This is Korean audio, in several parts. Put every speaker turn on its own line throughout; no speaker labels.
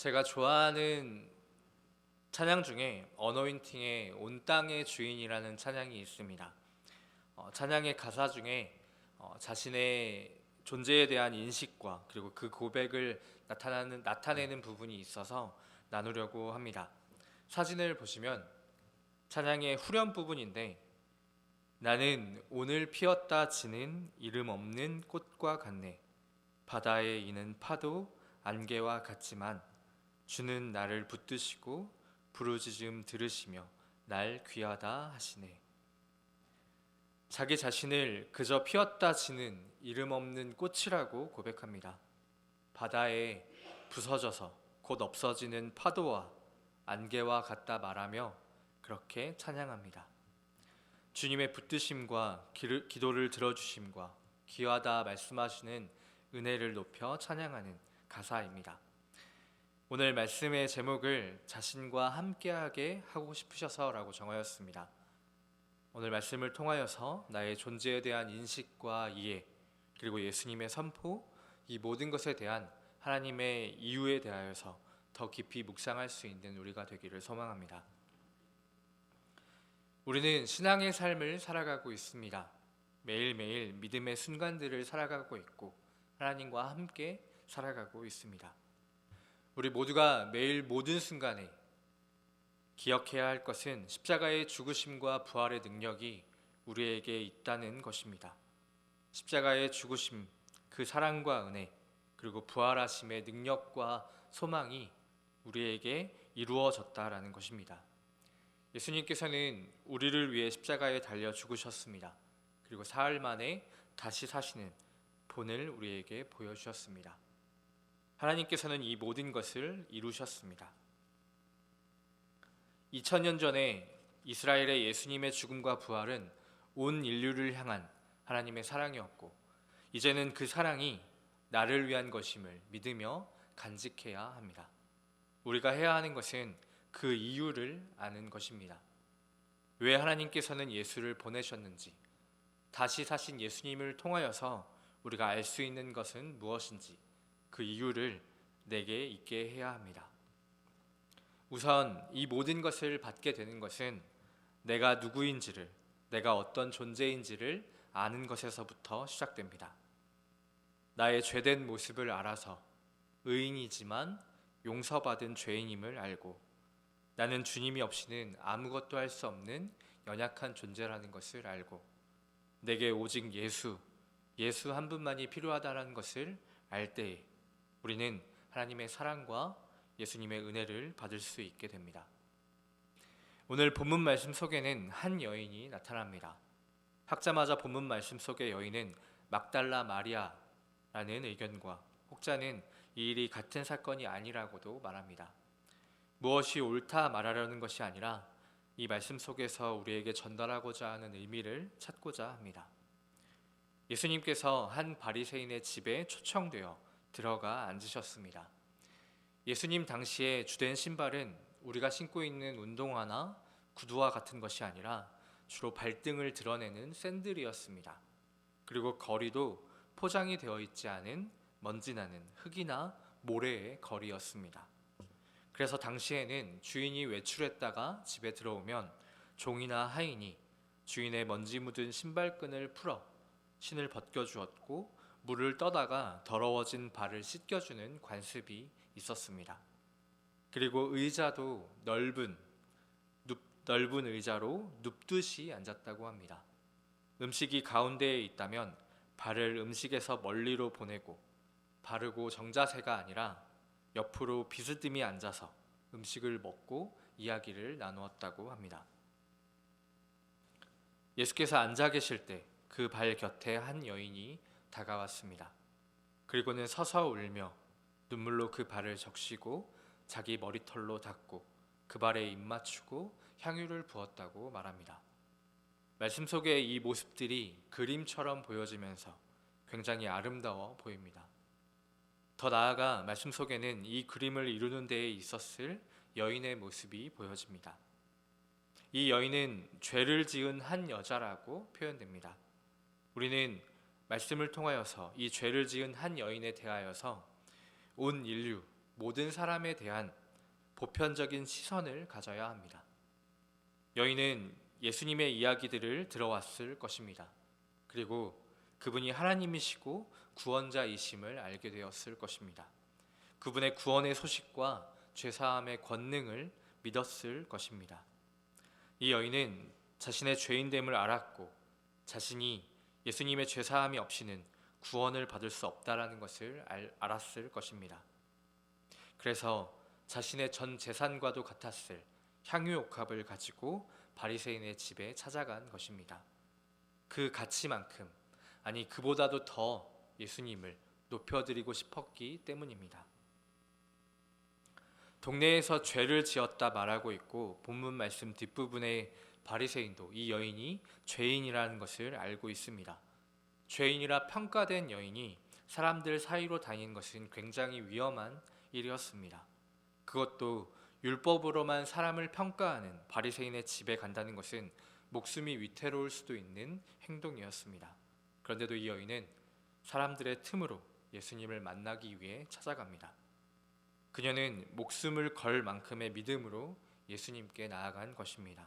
제가 좋아하는 찬양 중에 어노인팅의 온 땅의 주인이라는 찬양이 있습니다. 어, 찬양의 가사 중에 어, 자신의 존재에 대한 인식과 그리고 그 고백을 나타나는 나타내는 부분이 있어서 나누려고 합니다. 사진을 보시면 찬양의 후렴 부분인데 나는 오늘 피었다 지는 이름 없는 꽃과 같네. 바다에 이는 파도 안개와 같지만 주는 나를 붙드시고 부르짖음 들으시며 날 귀하다 하시네. 자기 자신을 그저 피었다 지는 이름 없는 꽃이라고 고백합니다. 바다에 부서져서 곧 없어지는 파도와 안개와 같다 말하며 그렇게 찬양합니다. 주님의 붙드심과 기도를 들어주심과 귀하다 말씀하시는 은혜를 높여 찬양하는 가사입니다. 오늘 말씀의 제목을 자신과 함께하게 하고 싶으셔서라고 정하였습니다. 오늘 말씀을 통하여서 나의 존재에 대한 인식과 이해 그리고 예수님의 선포 이 모든 것에 대한 하나님의 이유에 대하여서 더 깊이 묵상할 수 있는 우리가 되기를 소망합니다. 우리는 신앙의 삶을 살아가고 있습니다. 매일매일 믿음의 순간들을 살아가고 있고 하나님과 함께 살아가고 있습니다. 우리 모두가 매일 모든 순간에 기억해야 할 것은 십자가의 죽으심과 부활의 능력이 우리에게 있다는 것입니다. 십자가의 죽으심, 그 사랑과 은혜, 그리고 부활하심의 능력과 소망이 우리에게 이루어졌다라는 것입니다. 예수님께서는 우리를 위해 십자가에 달려 죽으셨습니다. 그리고 사흘 만에 다시 사시는 본을 우리에게 보여주셨습니다. 하나님께서는 이 모든 것을 이루셨습니다. 2000년 전에 이스라엘의 예수님의 죽음과 부활은 온 인류를 향한 하나님의 사랑이었고 이제는 그 사랑이 나를 위한 것임을 믿으며 간직해야 합니다. 우리가 해야 하는 것은 그 이유를 아는 것입니다. 왜 하나님께서는 예수를 보내셨는지, 다시 사신 예수님을 통하여서 우리가 알 수 있는 것은 무엇인지 그 이유를 내게 있게 해야 합니다. 우선 이 모든 것을 받게 되는 것은 내가 누구인지를, 내가 어떤 존재인지를 아는 것에서부터 시작됩니다. 나의 죄된 모습을 알아서 의인이지만 용서받은 죄인임을 알고 나는 주님이 없이는 아무것도 할 수 없는 연약한 존재라는 것을 알고 내게 오직 예수, 예수 한 분만이 필요하다는 것을 알 때에 우리는 하나님의 사랑과 예수님의 은혜를 받을 수 있게 됩니다. 오늘 본문 말씀 속에는 한 여인이 나타납니다. 학자마자 본문 말씀 속의 여인은 막달라 마리아라는 의견과 혹자는 이 일이 같은 사건이 아니라고도 말합니다. 무엇이 옳다 말하려는 것이 아니라 이 말씀 속에서 우리에게 전달하고자 하는 의미를 찾고자 합니다. 예수님께서 한 바리새인의 집에 초청되어 들어가 앉으셨습니다. 예수님 당시에 주된 신발은 우리가 신고 있는 운동화나 구두와 같은 것이 아니라 주로 발등을 드러내는 샌들이었습니다. 그리고 거리도 포장이 되어 있지 않은 먼지 나는 흙이나 모래의 거리였습니다. 그래서 당시에는 주인이 외출했다가 집에 들어오면 종이나 하인이 주인의 먼지 묻은 신발끈을 풀어 신을 벗겨 주었고 물을 떠다가 더러워진 발을 씻겨 주는 관습이 있었습니다. 그리고 의자도 넓은 눕, 넓은 의자로 눕듯이 앉았다고 합니다. 음식이 가운데에 있다면 발을 음식에서 멀리로 보내고 바르고 정자세가 아니라 옆으로 비스듬히 앉아서 음식을 먹고 이야기를 나누었다고 합니다. 예수께서 앉아 계실 때 그 발 곁에 한 여인이 다가왔습니다. 그리고는 서서 울며 눈물로 그 발을 적시고 자기 머리털로 닦고 그 발에 입 맞추고 향유를 부었다고 말합니다. 말씀 속의 이 모습들이 그림처럼 보여지면서 굉장히 아름다워 보입니다. 더 나아가 말씀 속에는 이 그림을 이루는 데에 있었을 여인의 모습이 보여집니다. 이 여인은 죄를 지은 한 여자라고 표현됩니다. 우리는 말씀을 통하여서 이 죄를 지은 한 여인에 대하여서 온 인류 모든 사람에 대한 보편적인 시선을 가져야 합니다. 여인은 예수님의 이야기들을 들어왔을 것입니다. 그리고 그분이 하나님이시고 구원자이심을 알게 되었을 것입니다. 그분의 구원의 소식과 죄사함의 권능을 믿었을 것입니다. 이 여인은 자신의 죄인됨을 알았고 자신이 예수님의 죄사함이 없이는 구원을 받을 수 없다라는 것을 알, 알았을 것입니다. 그래서 자신의 전 재산과도 같았을 향유 옥합을 가지고 바리새인의 집에 찾아간 것입니다. 그 가치만큼 아니 그보다도 더 예수님을 높여드리고 싶었기 때문입니다. 동네에서 죄를 지었다 말하고 있고 본문 말씀 뒷부분에 바리새인도 이 여인이 죄인이라는 것을 알고 있습니다. 죄인이라 평가된 여인이 사람들 사이로 다닌 것은 굉장히 위험한 일이었습니다. 그것도 율법으로만 사람을 평가하는 바리새인의 집에 간다는 것은 목숨이 위태로울 수도 있는 행동이었습니다. 그런데도 이 여인은 사람들의 틈으로 예수님을 만나기 위해 찾아갑니다. 그녀는 목숨을 걸 만큼의 믿음으로 예수님께 나아간 것입니다.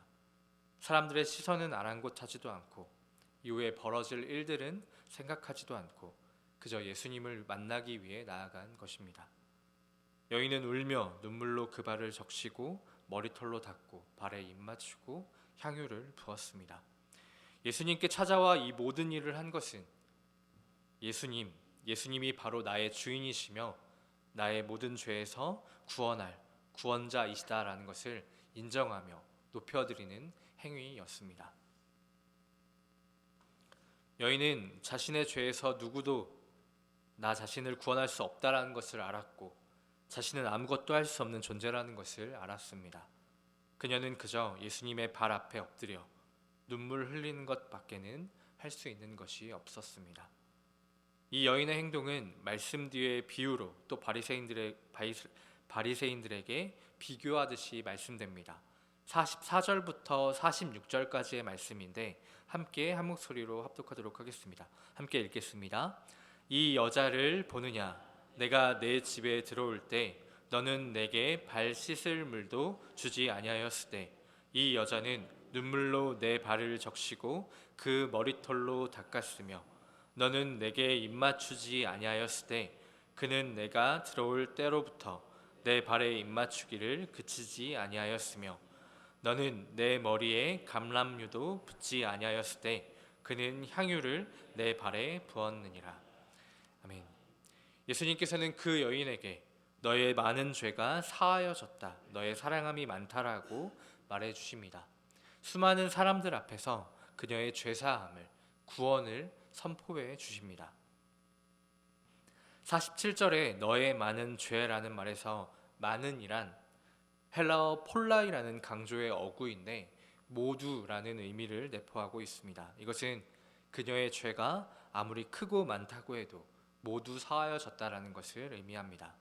사람들의 시선은 아랑곳하지도 않고 이후에 벌어질 일들은 생각하지도 않고 그저 예수님을 만나기 위해 나아간 것입니다. 여인은 울며 눈물로 그 발을 적시고 머리털로 닦고 발에 입 맞추고 향유를 부었습니다. 예수님께 찾아와 이 모든 일을 한 것은 예수님, 예수님이 바로 나의 주인이시며 나의 모든 죄에서 구원할 구원자이시다라는 것을 인정하며 높여드리는 행위였습니다. 여인은 자신의 죄에서 누구도 나 자신을 구원할 수 없다라는 것을 알았고 자신은 아무것도 할 수 없는 존재라는 것을 알았습니다. 그녀는 그저 예수님의 발 앞에 엎드려 눈물 흘리는 것밖에는 할 수 있는 것이 없었습니다. 이 여인의 행동은 말씀 뒤의 비유로 또 바리새인들의 바리새인들에게 비교하듯이 말씀됩니다. 44절부터 46절까지의 말씀인데 함께 한 목소리로 합독하도록 하겠습니다. 함께 읽겠습니다. 이 여자를 보느냐 내가 내 집에 들어올 때 너는 내게 발 씻을 물도 주지 아니하였으되 이 여자는 눈물로 내 발을 적시고 그 머리털로 닦았으며 너는 내게 입맞추지 아니하였으되 그는 내가 들어올 때로부터 내 발에 입맞추기를 그치지 아니하였으며 너는 내 머리에 감람유도 붓지 아니하였으되 그는 향유를 내 발에 부었느니라 아멘. 예수님께서는 그 여인에게 너의 많은 죄가 사하여졌다. 너의 사랑함이 많다라고 말해 주십니다. 수많은 사람들 앞에서 그녀의 죄 사함을 구원을 선포해 주십니다. 47절에 너의 많은 죄라는 말에서 많은이란 헬라어 폴라이라는 강조의 어구인데 모두라는 의미를 내포하고 있습니다. 이것은 그녀의 죄가 아무리 크고 많다고 해도 모두 사하여졌다라는 것을 의미합니다.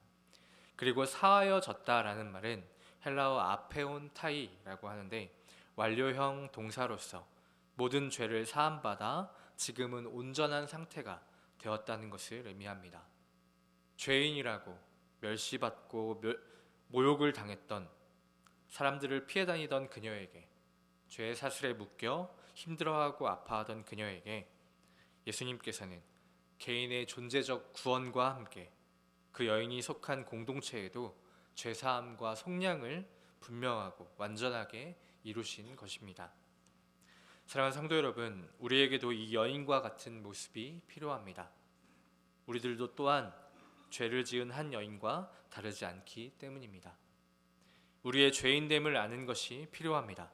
그리고 사하여졌다라는 말은 헬라어 아페온 타이라고 하는데 완료형 동사로서 모든 죄를 사함받아 지금은 온전한 상태가 되었다는 것을 의미합니다. 죄인이라고 멸시받고 모욕을 당했던 사람들을 피해 다니던 그녀에게 죄의 사슬에 묶여 힘들어하고 아파하던 그녀에게 예수님께서는 개인의 존재적 구원과 함께 그 여인이 속한 공동체에도 죄사함과 속량을 분명하고 완전하게 이루신 것입니다. 사랑하는 성도 여러분, 우리에게도 이 여인과 같은 모습이 필요합니다. 우리들도 또한 죄를 지은 한 여인과 다르지 않기 때문입니다. 우리의 죄인됨을 아는 것이 필요합니다.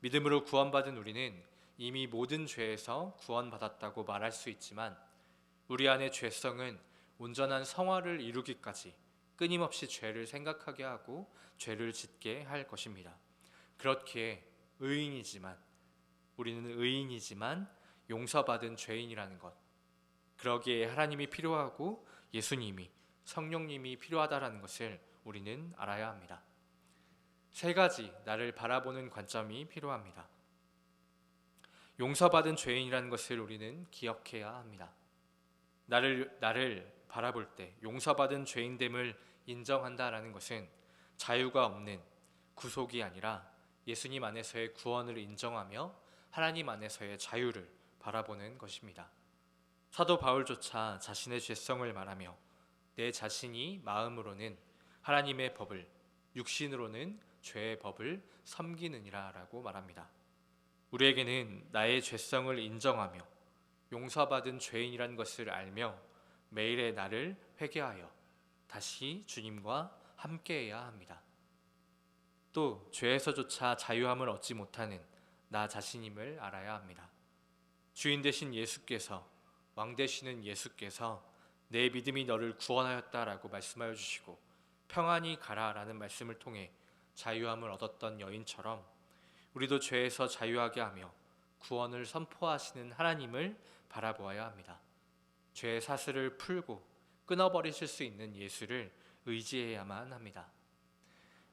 믿음으로 구원받은 우리는 이미 모든 죄에서 구원받았다고 말할 수 있지만 우리 안의 죄성은 온전한 성화를 이루기까지 끊임없이 죄를 생각하게 하고 죄를 짓게 할 것입니다. 그렇기에 의인이지만 우리는 의인이지만 용서받은 죄인이라는 것. 그러기에 하나님이 필요하고 예수님이 성령님이 필요하다라는 것을 우리는 알아야 합니다. 세 가지 나를 바라보는 관점이 필요합니다. 용서받은 죄인이라는 것을 우리는 기억해야 합니다. 나를 나를 바라볼 때 용서받은 죄인됨을 인정한다라는 것은 자유가 없는 구속이 아니라 예수님 안에서의 구원을 인정하며 하나님 안에서의 자유를 바라보는 것입니다. 사도 바울조차 자신의 죄성을 말하며 내 자신이 마음으로는 하나님의 법을 육신으로는 죄의 법을 섬기느니라라고 말합니다. 우리에게는 나의 죄성을 인정하며 용서받은 죄인이란 것을 알며 매일의 나를 회개하여 다시 주님과 함께해야 합니다. 또 죄에서조차 자유함을 얻지 못하는 나 자신임을 알아야 합니다. 주인 되신 예수께서 왕 되시는 예수께서 내 믿음이 너를 구원하였다라고 말씀하여 주시고 평안히 가라라는 말씀을 통해 자유함을 얻었던 여인처럼 우리도 죄에서 자유하게 하며 구원을 선포하시는 하나님을 바라보아야 합니다. 죄의 사슬을 풀고 끊어버리실 수 있는 예수를 의지해야만 합니다.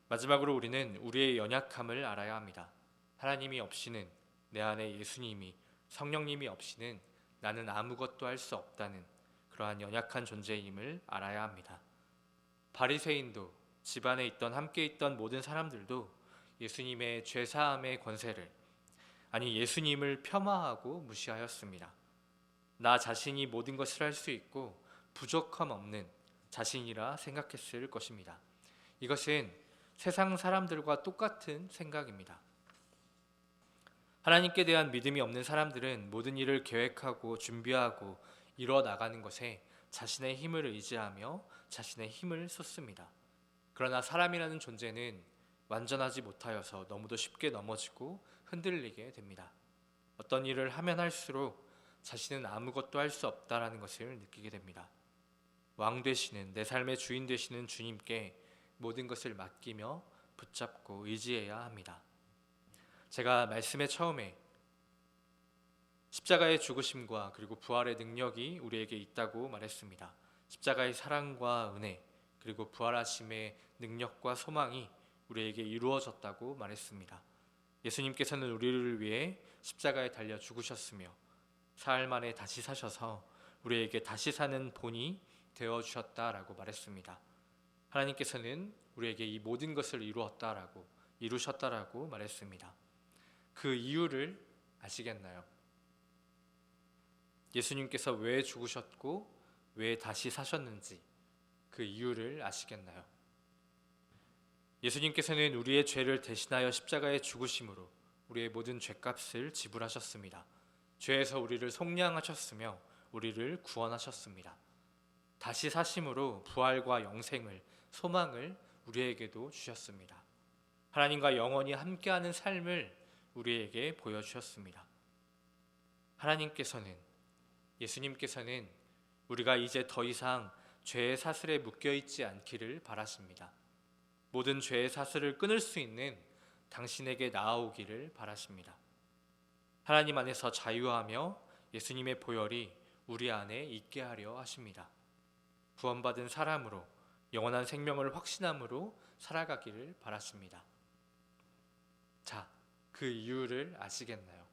마지막으로 우리는 우리의 연약함을 알아야 합니다. 하나님이 없이는 내 안에 예수님이 성령님이 없이는 나는 아무것도 할 수 없다는 그러한 연약한 존재임을 알아야 합니다. 바리새인도 집안에 있던 함께 있던 모든 사람들도 예수님의 죄 사함의 권세를 아니 예수님을 폄하하고 무시하였습니다. 나 자신이 모든 것을 할 수 있고 부족함 없는 자신이라 생각했을 것입니다. 이것은 세상 사람들과 똑같은 생각입니다. 하나님께 대한 믿음이 없는 사람들은 모든 일을 계획하고 준비하고 이뤄 나가는 것에 자신의 힘을 의지하며 자신의 힘을 쏟습니다. 그러나 사람이라는 존재는 완전하지 못하여서 너무도 쉽게 넘어지고 흔들리게 됩니다. 어떤 일을 하면 할수록 자신은 아무것도 할 수 없다라는 것을 느끼게 됩니다. 왕 되시는 내 삶의 주인 되시는 주님께 모든 것을 맡기며 붙잡고 의지해야 합니다. 제가 말씀의 처음에 십자가의 죽으심과 그리고 부활의 능력이 우리에게 있다고 말했습니다. 십자가의 사랑과 은혜 그리고 부활하심의 능력과 소망이 우리에게 이루어졌다고 말했습니다. 예수님께서는 우리를 위해 십자가에 달려 죽으셨으며 사흘 만에 다시 사셔서 우리에게 다시 사는 본이 되어 주셨다라고 말했습니다. 하나님께서는 우리에게 이 모든 것을 이루었다라고 이루셨다라고 말했습니다. 그 이유를 아시겠나요? 예수님께서 왜 죽으셨고 왜 다시 사셨는지 그 이유를 아시겠나요? 예수님께서는 우리의 죄를 대신하여 십자가에 죽으심으로 우리의 모든 죄값을 지불하셨습니다. 죄에서 우리를 속량하셨으며 우리를 구원하셨습니다. 다시 사심으로 부활과 영생을 소망을 우리에게도 주셨습니다. 하나님과 영원히 함께하는 삶을 우리에게 보여주셨습니다. 하나님께서는 예수님께서는 우리가 이제 더 이상 죄의 사슬에 묶여 있지 않기를 바라십니다. 모든 죄의 사슬을 끊을 수 있는 당신에게 나아오기를 바라십니다. 하나님 안에서 자유하며 예수님의 보혈이 우리 안에 있게 하려 하십니다. 구원받은 사람으로 영원한 생명을 확신함으로 살아가기를 바라십니다. 자, 그 이유를 아시겠나요?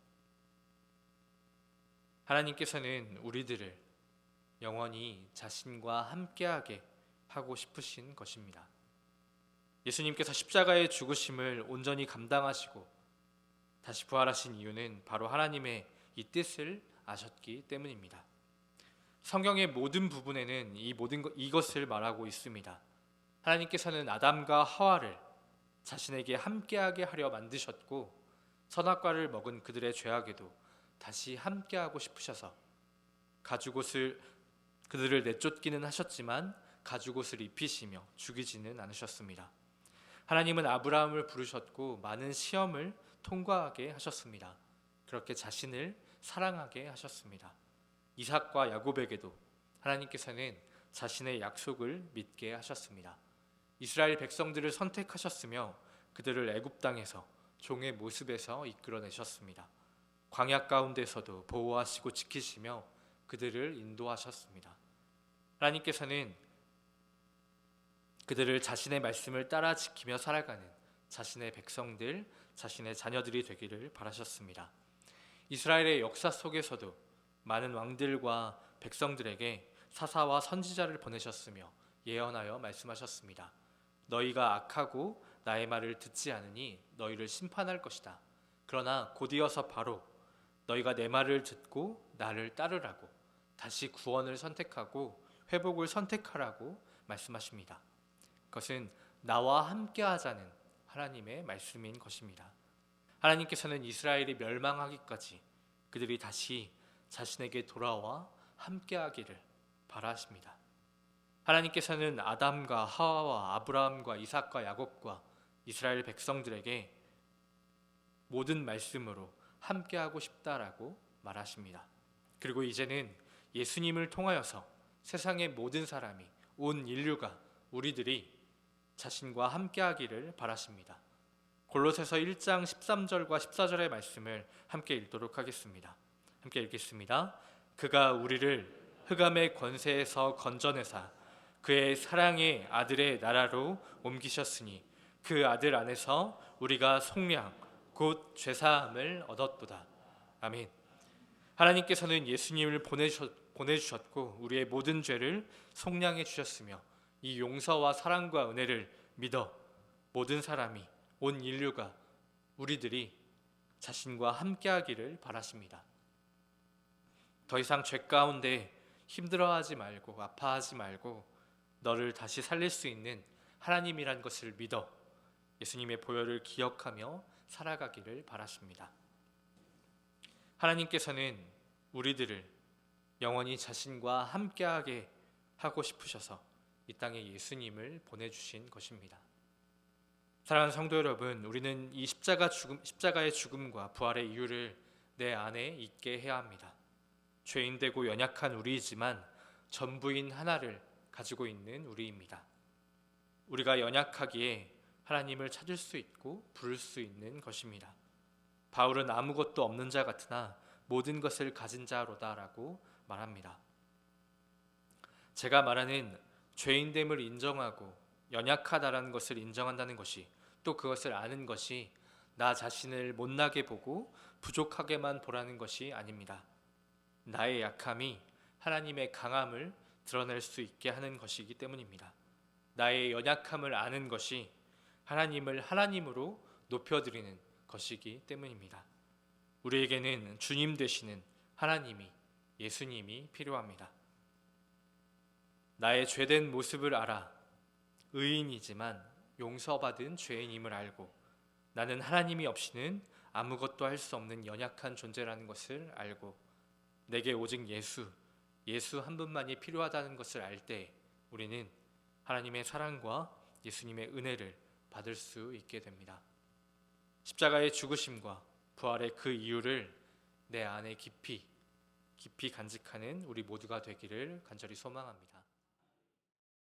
하나님께서는 우리들을 영원히 자신과 함께하게 하고 싶으신 것입니다. 예수님께서 십자가의 죽으심을 온전히 감당하시고 다시 부활하신 이유는 바로 하나님의 이 뜻을 아셨기 때문입니다. 성경의 모든 부분에는 이 모든 것, 이것을 말하고 있습니다. 하나님께서는 아담과 하와를 자신에게 함께하게 하려 만드셨고 선악과를 먹은 그들의 죄악에도 다시 함께하고 싶으셔서 가죽옷을 그들을 내쫓기는 하셨지만 가죽 옷을 입히시며 죽이지는 않으셨습니다. 하나님은 아브라함을 부르셨고 많은 시험을 통과하게 하셨습니다. 그렇게 자신을 사랑하게 하셨습니다. 이삭과 야곱에게도 하나님께서는 자신의 약속을 믿게 하셨습니다. 이스라엘 백성들을 선택하셨으며 그들을 애굽 땅에서 종의 모습에서 이끌어내셨습니다. 광야 가운데서도 보호하시고 지키시며 그들을 인도하셨습니다. 하나님께서는 그들을 자신의 말씀을 따라 지키며 살아가는 자신의 백성들, 자신의 자녀들이 되기를 바라셨습니다. 이스라엘의 역사 속에서도 많은 왕들과 백성들에게 사사와 선지자를 보내셨으며 예언하여 말씀하셨습니다. 너희가 악하고 나의 말을 듣지 않으니 너희를 심판할 것이다. 그러나 곧이어서 바로 너희가 내 말을 듣고 나를 따르라고 다시 구원을 선택하고 회복을 선택하라고 말씀하십니다. 그것은 나와 함께 하자는 하나님의 말씀인 것입니다. 하나님께서는 이스라엘이 멸망하기까지 그들이 다시 자신에게 돌아와 함께 하기를 바라십니다. 하나님께서는 아담과 하와와 아브라함과 이삭과 야곱과 이스라엘 백성들에게 모든 말씀으로 함께 하고 싶다라고 말하십니다. 그리고 이제는 예수님을 통하여서 세상의 모든 사람이 온 인류가 우리들이 자신과 함께 하기를 바라십니다. 골로새서 1장 13절과 14절의 말씀을 함께 읽도록 하겠습니다. 함께 읽겠습니다. 그가 우리를 흑암의 권세에서 건져내사 그의 사랑의 아들의 나라로 옮기셨으니 그 아들 안에서 우리가 속량 곧 죄사함을 얻었도다. 아멘. 하나님께서는 예수님을 보내주셨, 보내주셨고 우리의 모든 죄를 속량해 주셨으며 이 용서와 사랑과 은혜를 믿어 모든 사람이 온 인류가 우리들이 자신과 함께하기를 바라십니다. 더 이상 죄 가운데 힘들어하지 말고 아파하지 말고 너를 다시 살릴 수 있는 하나님이란 것을 믿어 예수님의 보혈을 기억하며 살아가기를 바라십니다. 하나님께서는 우리들을 영원히 자신과 함께하게 하고 싶으셔서 이 땅에 예수님을 보내주신 것입니다. 사랑하는 성도 여러분, 우리는 이 십자가 죽음, 십자가의 죽음과 부활의 이유를 내 안에 있게 해야 합니다. 죄인 되고 연약한 우리이지만 전부인 하나를 가지고 있는 우리입니다. 우리가 연약하기에 하나님을 찾을 수 있고 부를 수 있는 것입니다. 바울은 아무것도 없는 자 같으나 모든 것을 가진 자로다라고 말합니다. 제가 말하는 죄인됨을 인정하고 연약하다라는 것을 인정한다는 것이 또 그것을 아는 것이 나 자신을 못나게 보고 부족하게만 보라는 것이 아닙니다. 나의 약함이 하나님의 강함을 드러낼 수 있게 하는 것이기 때문입니다. 나의 연약함을 아는 것이 하나님을 하나님으로 높여드리는 것이기 때문입니다. 우리에게는 주님 되시는 하나님이 예수님이 필요합니다. 나의 죄된 모습을 알아 의인이지만 용서받은 죄인임을 알고 나는 하나님이 없이는 아무것도 할 수 없는 연약한 존재라는 것을 알고 내게 오직 예수, 예수 한 분만이 필요하다는 것을 알 때 우리는 하나님의 사랑과 예수님의 은혜를 받을 수 있게 됩니다. 십자가의 죽으심과 부활의 그 이유를 내 안에 깊이 깊이 간직하는 우리 모두가 되기를 간절히 소망합니다.